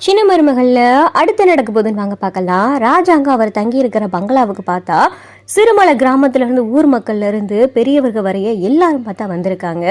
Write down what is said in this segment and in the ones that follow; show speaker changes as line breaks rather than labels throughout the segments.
சின்ன மருமகளில் அடுத்து நடக்க போதுன்னு வாங்க பார்க்கலாம். ராஜாங்க அவர் தங்கி இருக்கிற பங்களாவுக்கு பார்த்தா சிறுமலை கிராமத்துலேருந்து ஊர் மக்கள்லேருந்து பெரியவர்கள் வரைய எல்லாரும் பார்த்தா வந்திருக்காங்க.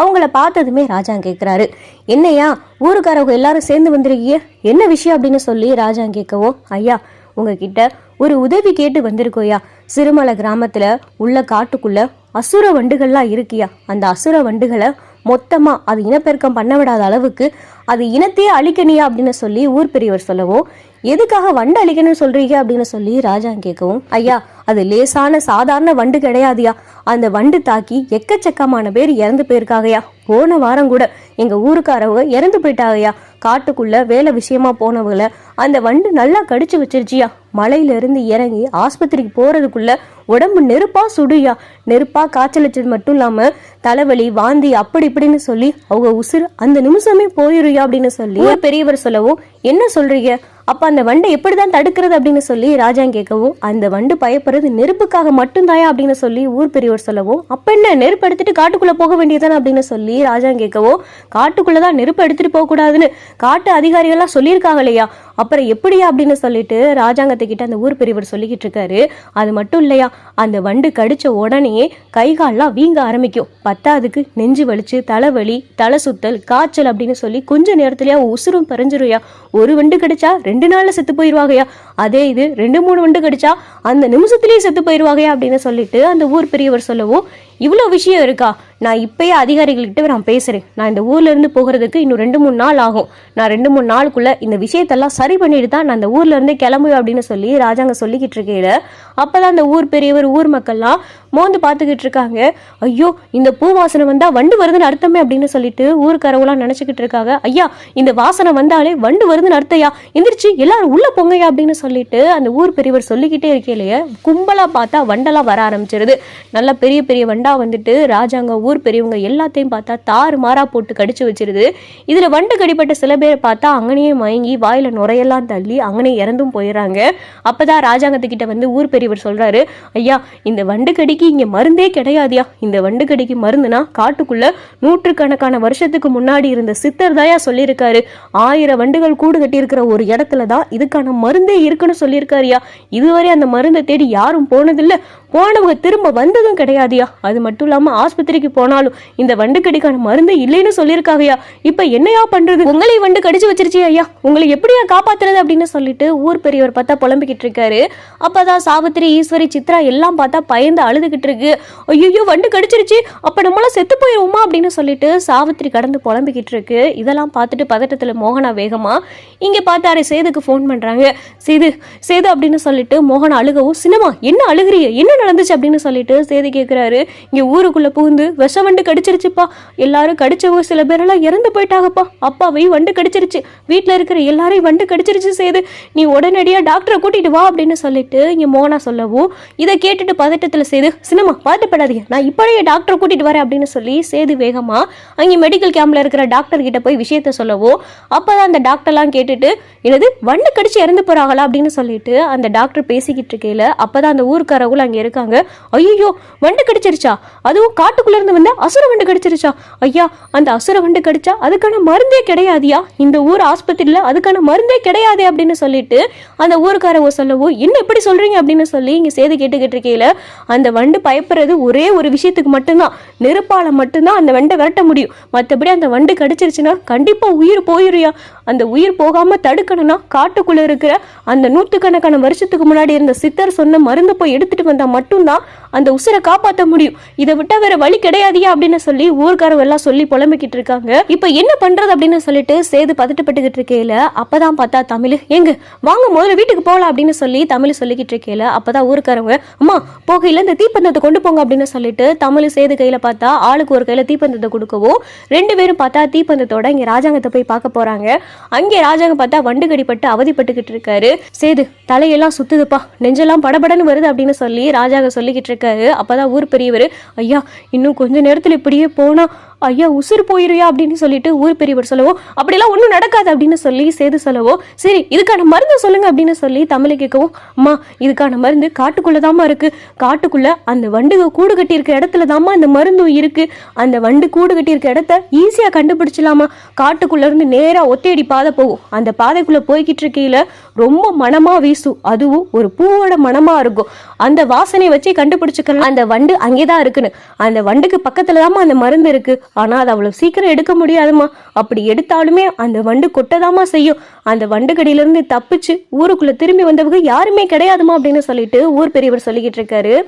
அவங்கள பார்த்ததுமே ராஜா கேட்குறாரு என்னையா ஊருக்காரவங்க எல்லாரும் சேர்ந்து வந்திருக்கிய என்ன விஷயம் அப்படின்னு சொல்லி ராஜா கேட்கவும் ஐயா உங்ககிட்ட ஒரு உதவி கேட்டு வந்திருக்கோயா சிறுமலை கிராமத்தில் உள்ள காட்டுக்குள்ள அசுர வண்டுகள்லாம் இருக்கியா அந்த அசுர வண்டுகளை மொத்தமாக அது இனப்பெருக்கம் பண்ண விடாத அளவுக்கு அது இனத்தையே அழிக்கணியா அப்படின்னு சொல்லி ஊர் பெரியவர் சொல்லவும் எதுக்காக வண்டு அழிக்கணும்னு சொல்றீங்க அப்படின்னு சொல்லி ராஜா கேட்கவும் ஐயா அது லேசான சாதாரண வண்டு கிடையாதுயா. அந்த வண்டு தாக்கி எக்கச்சக்கமான பேர் இறந்து போயிருக்காங்கயா. போன வாரம் கூட எங்க ஊருக்காரவங்க இறந்து போயிட்டாங்கயா. காட்டுக்குள்ள வேலை விஷயமா போனவங்கள அந்த வண்டு நல்லா கடிச்சு வச்சிருச்சியா. மலையில இருந்து இறங்கி ஆஸ்பத்திரிக்கு போறதுக்குள்ள உடம்பு நெருப்பா சுடுயா. நெருப்பா காய்ச்சல் வச்சது மட்டும் இல்லாம தலைவலி வாந்தி அப்படி இப்படின்னு சொல்லி அவங்க உசுறு அந்த நிமிஷமே போயிருயா அப்படின்னு சொல்லி பெரியவர் சொல்லவும் என்ன சொல்றீங்க? அப்ப அந்த வண்டை எப்படிதான் தடுக்கிறது அப்படின்னு சொல்லி ராஜா கேட்கவும் அந்த வண்டு பயப்படுறது நெருப்புக்காக மட்டும்தாயா அப்படின்னு சொல்லி ஊர் பெரியவர் சொல்லவும் அப்ப என்ன நெருப்பு எடுத்துட்டு காட்டுக்குள்ள போக வேண்டியதானே அப்படின்னு சொல்லி ராஜா கேட்கவும் காட்டுக்குள்ளதான் நெருப்பு எடுத்துட்டு போக கூடாதுன்னு காட்டு அதிகாரிகள்லாம் சொல்லியிருக்காங்க இல்லையா அப்புறம் எப்படியா அப்படின்னு சொல்லிட்டு ராஜாங்கத்துக்கிட்ட அந்த ஊர் பெரியவர் சொல்லிக்கிட்டு இருக்காரு. அது மட்டும் இல்லையா அந்த வண்டு கடிச்ச உடனே கை கால்லாம் வீங்க ஆரம்பிக்கும். பத்தாதுக்கு நெஞ்சு வலிச்சு தலைவலி தலை சுத்தல் காய்ச்சல் அப்படின்னு சொல்லி கொஞ்ச நேரத்துலயா உசுரும் பறிஞ்சிருயா ஒரு வண்டு கிடைச்சா ரெண்டு நாள்ல செத்து போயிடுவாங்கயா அதே இது ரெண்டு மூணு வண்டு கிடைச்சா அந்த நிமிஷத்துலயே செத்து போயிடுவாங்கயா அப்படின்னு சொல்லிட்டு அந்த ஊர் பெரியவர் சொல்லவும் இவ்வளோ விஷயம் இருக்கா? நான் இப்பயே அதிகாரிகள்கிட்ட நான் பேசுறேன். நான் இந்த ஊர்ல இருந்து போகிறதுக்கு இன்னும் ரெண்டு மூணு நாள் ஆகும். நான் ரெண்டு மூணு நாளுக்குள்ள இந்த விஷயத்தெல்லாம் சரி பண்ணிட்டு தான் நான் இந்த ஊர்லேருந்தே கிளம்புவேன் அப்படின்னு சொல்லி ராஜாங்க சொல்லிக்கிட்டு அப்போ அப்பதான் அந்த ஊர் பெரியவர் ஊர் மக்கள்லாம் மோந்து பார்த்துக்கிட்டு இருக்காங்க. ஐயோ இந்த பூ வாசனை வந்தால் வண்டு வருதுன்னு அர்த்தமே அப்படின்னு சொல்லிட்டு ஊருக்காரவங்களாம் நினச்சிக்கிட்டு இருக்காங்க. ஐயா இந்த வாசனை வந்தாலே வண்டு வருதுன்னு அர்த்தையா? எந்திரிச்சு எல்லாரும் உள்ளே பொங்கையா அப்படின்னு சொல்லிட்டு அந்த ஊர் பெரியவர் சொல்லிக்கிட்டே இருக்கையிலேயே கும்பலாக பார்த்தா வண்டெல்லாம் வர ஆரம்பிச்சிருது. நல்ல பெரிய பெரிய வண்டா வந்துட்டு ராஜாங்க ஊர் பெரியவங்க எல்லாத்தையும் பார்த்தா தாறு மாறா போட்டு கடிச்சு வச்சிருது. இதில் வண்டு கடிப்பட்ட சில பேரை பார்த்தா அங்கனையே மயங்கி வாயில் நுரையெல்லாம் தள்ளி அங்கனே இறந்தும் போயிடுறாங்க. அப்போதான் ராஜாங்கத்துக்கிட்ட வந்து ஊர் பெரியவர் சொல்கிறாரு ஐயா இந்த வண்டு கடிக்கு இங்க மருந்தே கிடையாதியா. இந்த வண்டு கடிக்கு மருந்துனா காட்டுக்குள்ள நூற்றுக்கணக்கான வருஷத்துக்கு முன்னாடி இருந்த சித்தர் தாயா சொல்லியிருக்காரு. ஆயிரம் வண்டுகள் கூடு கட்டியிருக்கிற ஒரு இடத்துல தான் இதுக்கான மருந்தே இருக்குன்னு சொல்லியிருக்காருயா. இதுவரை அந்த மருந்தை தேடி யாரும் போனதில்லை. போனவங்க திரும்ப வந்ததும் கிடையாதுயா. அது மட்டும் இல்லாமல் ஆஸ்பத்திரிக்கு போனாலும் இந்த வண்டு கடிக்கான மருந்து இல்லைன்னு சொல்லியிருக்காங்கயா. இப்போ என்னையா பண்ணுறது உங்களை வண்டு கடிச்சு வச்சிருச்சு ஐயா? உங்களை எப்படியா காப்பாத்துறது அப்படின்னு சொல்லிட்டு ஊர் பெரியவர் பார்த்தா புலம்பிக்கிட்டு இருக்காரு. அப்பதான் சாவித்திரி ஈஸ்வரி சித்ரா எல்லாம் பார்த்தா பயந்து அழுதுகிட்டு இருக்கு. ஐயோ வண்டு கடிச்சிருச்சு. அப்போ நம்மளாம் செத்து போயிருவோமா அப்படின்னு சொல்லிட்டு சாவித்திரி கடந்து புலம்பிக்கிட்டு இருக்கு. இதெல்லாம் பார்த்துட்டு பதட்டத்தில் மோகனா வேகமாக இங்கே பார்த்தாரு சேதுக்கு ஃபோன் பண்ணுறாங்க சேது சேது அப்படின்னு சொல்லிட்டு மோகனா அழுகவும் சினிமா என்ன அழுகுறீங்க? என்ன நடந்துச்சு அப்படின்னு சொல்லிட்டு சேது கேட்குறாரு இங்க ஊருக்குள்ள புகுந்து விஷ வண்டு கடிச்சிருச்சுப்பா. எல்லாரும் கடிச்சவங்க சில பேரெல்லாம் இறந்து போயிட்டாங்கப்பா. அப்பாவையும் வண்டு கடிச்சிருச்சு. வீட்டில் இருக்கிற எல்லாரையும் வண்டு கடிச்சிருச்சு சேது. நீ உடனடியாக டாக்டரை கூட்டிட்டு வா அப்படின்னு சொல்லிட்டு இங்கே மோனா சொல்லவும் இதை கேட்டுட்டு பதட்டத்துல சேது சினிமா பதட்டப்படாதீங்க நான் இப்படியே டாக்டரை கூட்டிட்டு வரேன் அப்படின்னு சொல்லி சேது வேகமா அங்கே மெடிக்கல் கேம்பில் இருக்கிற டாக்டர் கிட்ட போய் விஷயத்த சொல்லவோ அப்பதான் அந்த டாக்டர்லாம் கேட்டுட்டு என்னது வண்டு கடிச்சு இறந்து போறாங்களா? அப்படின்னு சொல்லிட்டு அந்த டாக்டர் பேசிக்கிட்டு இருக்கையில அப்பதான் அந்த ஊருக்காரவங்களும் அங்க இருக்காங்க. ஐயோ வண்டு கடிச்சிருச்சா? அதுவும் காட்டுக்குள்ள இருந்து வந்த அசுர வண்டு கடிச்சிருச்சா? ஐயா அந்த அசுர வண்டு கடிச்சா அதுக்கான மருந்தே கிடையாதியா? இந்த ஊர் ஆஸ்பத்திரியில் அதுக்கான மருந்தே கிடையாது அப்படின்னு சொல்லிட்டு அந்த ஊருக்காரவோ சொல்லவோ என்ன எப்படி சொல்றீங்க அப்படின்னு சொல்லி இங்கே சேது கேட்டுக்கிட்டு இருக்கையில அந்த வண்டு பயப்படுறது ஒரே ஒரு விஷயத்துக்கு மட்டும்தான். நெருப்பால மட்டும்தான் அந்த வண்டை விரட்ட முடியும். மற்றபடி அந்த வண்டு கடிச்சிருச்சுன்னா கண்டிப்பா உயிர் போயிருயா அந்த உயிர் போகாம தடுக்கணும்னா காட்டுக்குள்ள இருக்கிற அந்த நூற்றுக்கணக்கான வருஷத்துக்கு முன்னாடி இருந்த சித்தர் சொன்ன மருந்து போய் எடுத்துட்டு வந்தா மட்டும்தான் அந்த உசுரை காப்பாற்ற முடியும். இதை விட்டா வேற வழி கிடையாதியா அப்படின்னு சொல்லி ஊர்க்காரவ எல்லாம் சொல்லி புலம்பிக்கிட்டு இருக்காங்க. இப்ப என்ன பண்றது அப்படின்னு சொல்லிட்டு சேது பதட்டப்பட்டுக்கிட்டு இருக்கையில அப்பதான் பார்த்தா தமிழ் எங்க வாங்க முதல்ல வீட்டுக்கு போகலாம் அப்படின்னு சொல்லி தமிழ் சொல்லிக்கிட்டு இருக்கையில அப்பதான் ஊருக்காரவங்க அம்மா போகையில இந்த தீப்பந்தத்தை கொண்டு போங்க அப்படின்னு சொல்லிட்டு தமிழ் சேது கையில பார்த்தா ஆளுக்கு ஒரு கையில தீப்பந்தத்தை கொடுக்கவும் ரெண்டு பேரும் பார்த்தா தீப்பந்தத்தோட இங்க ராஜாங்கத்தை போய் பார்க்க போறாங்க. அங்கே ராஜாங்க பார்த்தா வண்டு கடிப்பட்டு அவதிப்பட்டுக்கிட்டு இருக்காரு. சேது தலையெல்லாம் சுத்துதுப்பா நெஞ்செல்லாம் படபடன்னு வருது அப்படின்னு சொல்லி ராஜாங்க சொல்லிக்கிட்டு இருக்காரு. அப்பதான் ஊர் பெரியவர் ஐயா இன்னும் கொஞ்ச நேரத்தில் இப்படியே போனா ஐயா உசுறு போயிருயா அப்படின்னு சொல்லிட்டு ஊர் பெரியவர் சொல்லவோ அப்படிலாம் ஒன்றும் நடக்காது அப்படின்னு சொல்லி சேது சொல்லவோ சரி இதுக்கான மருந்து சொல்லுங்க அப்படின்னு சொல்லி தமிழை கேட்கவும் அம்மா இதுக்கான மருந்து காட்டுக்குள்ளே தாம்மா இருக்கு. காட்டுக்குள்ள அந்த வண்டு கூடு கட்டியிருக்க இடத்துல தாம்மா இந்த மருந்தும் இருக்கு. அந்த வண்டு கூடு கட்டியிருக்க இடத்த ஈஸியாக கண்டுபிடிச்சலாமா காட்டுக்குள்ள இருந்து நேராக ஒத்தையடி பாதை போகும். அந்த பாதைக்குள்ள போய்கிட்டு இருக்கையில ரொம்ப மனமா வீசும் அதுவும் ஒரு பூவோட மனமா இருக்கும். அந்த வாசனை வச்சே கண்டுபிடிச்சுக்கலாம். அந்த வண்டு அங்கேதான் இருக்குன்னு. அந்த வண்டுக்கு பக்கத்துல தாம்மா அந்த மருந்து இருக்கு. ஆனா அது அவ்வளவு சீக்கிரம் எடுக்க முடியாதுமா அப்படி எடுத்தாலுமே அந்த வண்டு கொட்டதாமா செய்யும். அந்த வண்டுக்கடியிலேருந்து இருந்து தப்பிச்சு ஊருக்குள்ள திரும்பி வந்தவங்க யாருமே கிடையாதுமா அப்படின்னு சொல்லிட்டு ஊர் பெரியவர் சொல்லிக்கிட்டு இருக்காரு.